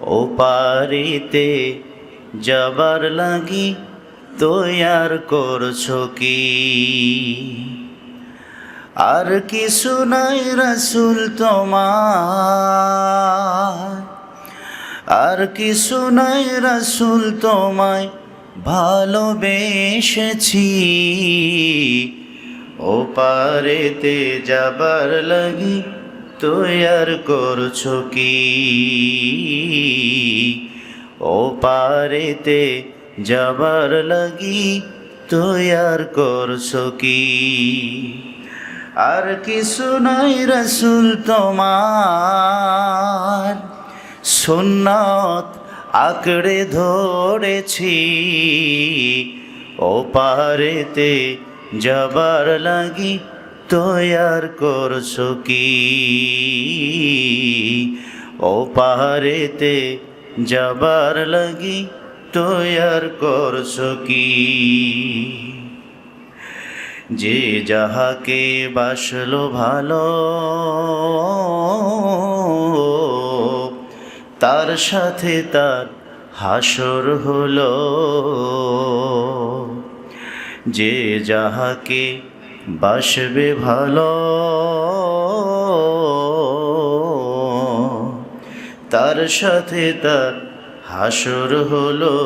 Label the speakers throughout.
Speaker 1: ও পারিতে যাবার লাগি তৈয়ার করছ কি? আর কিছু নাই রসুল তোমার আর কিছু নাই রসুল তোমায় ভালোবেসেছি। ও পারেতে যাবার লাগি তৈয়ার করছ কি? ও পারেতে যাবার লাগি তৈয়ার করছ কি? আর কিছু নাই রসুল তোমার, সুন্নত আঁকড়ে ধরেছি। ও পারেতে যাবার লাগি তৈয়ার করছ কি? ও পাহাড়েতে যাবার লাগি তৈয়ার করছ কি? যে যাহাকে বাসলো ভালো, তার সাথে তার হাসর হলো। যে যাহাকে বাসবে ভালো। তার সাথে তার হাসর হলো।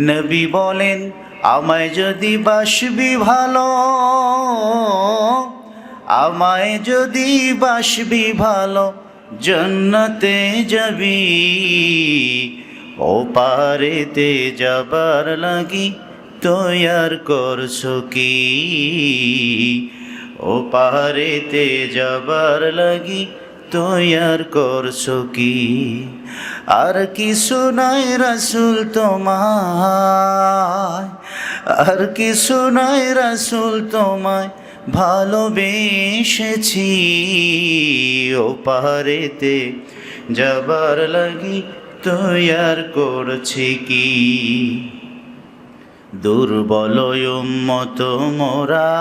Speaker 1: নবী বলেন, আমায় যদি বাসবি ভালো, আমায় যদি বাসবি ভালো, জন্নতে যাবি, ও পারেতে যাবার লাগি। তৈয়ার করছ কি? ও পারেতে যাবার লাগি তৈয়ার করছ কি? আর কিছু নাই রাসুল তোমায়, আর কিছু নাই রাসুল তোমায় ভালোবেসেছি। ও পাহাড়েতে যাবার লাগি তৈয়ার করছি কি? দুর্বল মত মোরা।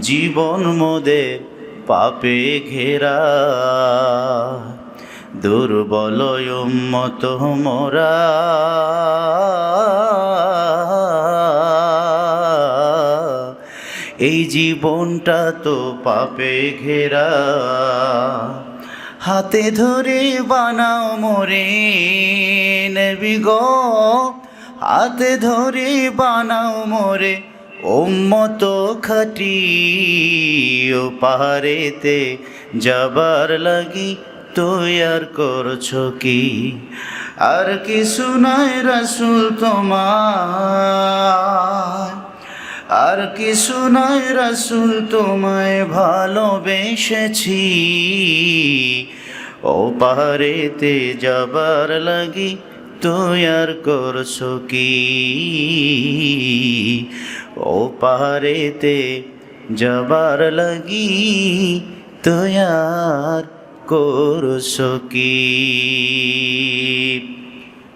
Speaker 1: জীবন মোদের পাপে ঘেরা। দুর্বল মত মোরা। এই জীবনটা তো পাপে ঘেরা। হাতে ধরে বানাও মোরে নেবি গো। হাতে ধরে বানাও মোরে ওম্মত খাটি ও পাহাড়েতে। যাবার লাগি তৈয়ার করছ কি? আর কিছু নাই রসুল তোমার। আর কিছু নয় রসুল, তোমায় ভালোবেসেছি। ও পাহাড়েতে যাবার লাগি তৈয়ার করছ কি? ও পাহাড়েতে যাবার লাগি তৈয়ার করছ কি?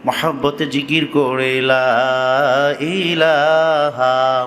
Speaker 1: মহাব্বতে জিকির করে ইলাহা